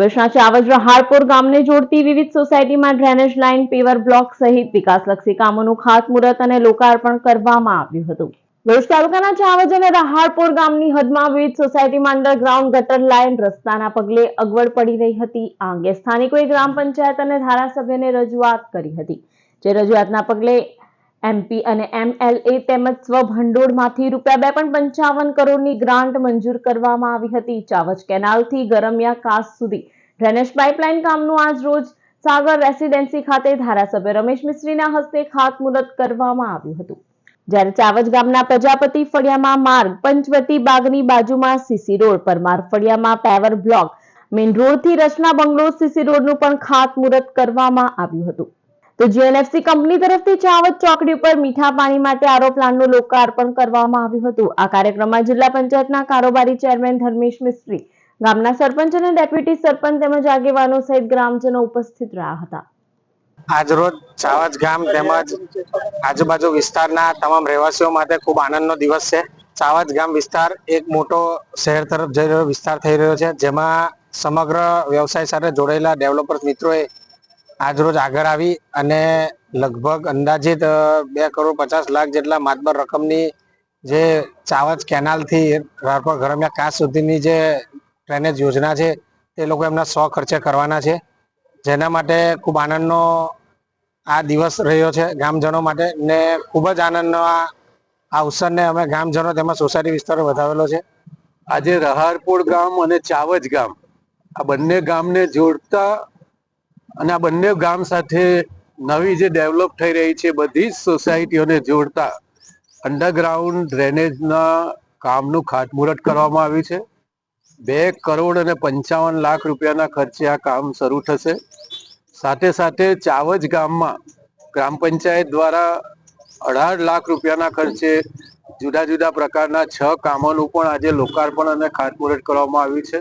વર્ષના ચાવજરા રહાળપુર ગામને જોડતી વિવિધ સોસાયટીમાં ડ્રેનેજ લાઇન, પેવર બ્લોક સહિત વિકાસલક્ષી કામોનું ખાતમુહૂર્ત અને લોકાર્પણ કરવામાં આવ્યું હતું. ભરૂચ તાલુકાના ચાવજ અને રહાળપુર ગામની હદમાં વિવિધ સોસાયટીમાં અંડરગ્રાઉન્ડ ગટર લાઇન રસ્તાના પગલે અગવડ પડી રહી હતી. આ અંગે સ્થાનિકોએ ગ્રામ પંચાયત અને ધારાસભ્યને રજૂઆત કરી હતી. જે રજૂઆતના પગલે એમપી અને એમએલએ તેમજ સ્વભંડોળમાંથી રૂપિયા બે પોઈન્ટ પંચાવન કરોડની ગ્રાન્ટ મંજૂર કરવામાં આવી હતી. ચાવજ કેનાલથી ગરમિયા કાસ સુધી. ડ્રેનેજ પાઇપલાઇન કામનું આજ રોજ સાગર રેસિડેન્સી ખાતે ધારાસભ્ય રમેશ મિસ્ત્રીના હસ્તે ખાતમુહૂર્ત કરવામાં આવ્યું હતું. જ્યારે ચાવજ ગામના પ્રજાપતિ ફળિયામાં માર્ગ પંચવટી બાગની બાજુમાં સીસી રોડ પરમાર ફળિયામાં પેવર બ્લોક મેઇન રોડથી રચના બંગલો સીસી રોડનું પણ ખાતમુહૂર્ત કરવામાં આવ્યું હતું. તો જીએનએફસી કંપની તરફથી ચાવત ચોકડી ઉપર મીઠા પાણી માટે આરો પ્લાન્ટનું લોકાર્પણ કરવામાં આવ્યું હતું. આ કાર્યક્રમમાં જિલ્લા પંચાયતના કારોબારી ચેરમેન ધર્મેશ મિસ્ત્રી, ગામના સરપંચ અને ડેપ્યુટી સરપંચ તેમજ આગેવાનો સહિત ગ્રામજનો ઉપસ્થિત રહ્યા હતા. આજરોજ ચાવજ ગામ તેમજ આજુબાજુ વિસ્તારના તમામ રહેવાસીઓ માટે ખૂબ આનંદનો દિવસ છે. ચાવજ ગામ વિસ્તાર એક મોટો શહેર તરફ જઈ રહ્યો વિસ્તાર થઈ રહ્યો છે, જેમાં સમગ્ર વ્યવસાય સાથે જોડાયેલા ડેવલપર્સ મિત્રોએ આજરોજ આગળ આવી અને લગભગ અંદાજિત બે કરોડ પચાસ લાખ જેટલા માતબર રકમની જે ચાવજ કેનાલથી રાપર ગરમિયા કાસ સુધીની જે ડ્રેનેજ યોજના છે, તે લોકો એમના સો ખર્ચે કરવાના છે. જેના માટે ખૂબ આનંદનો આ દિવસ રહ્યો છે ગામજનો માટે ને ખૂબ જ આનંદનો આ અવસરને અમે ગામજનો તેમજ સોસાયટી વિસ્તારો વધાવેલો છે. આજે રહારપુર ગામ અને ચાવજ ગામ, આ બંને ગામને જોડતા અને આ બંને ગામ સાથે નવી જે ડેવલપ થઈ રહી છે, બધી જ સોસાયટીઓને જોડતા અંડરગ્રાઉન્ડ ડ્રેનેજના કામનું ખાતમુહૂર્ત કરવામાં આવ્યું છે. બે કરોડ અને પંચાવન લાખ રૂપિયાના ખર્ચે આ કામ શરૂ થશે. સાથે સાથે ચાવજ ગામમાં ગ્રામ પંચાયત દ્વારા અઢાર લાખ રૂપિયાના ખર્ચે જુદા જુદા પ્રકારના છ કામોનું પણ આજે લોકાર્પણ અને ખાતમુહૂર્ત કરવામાં આવ્યું છે.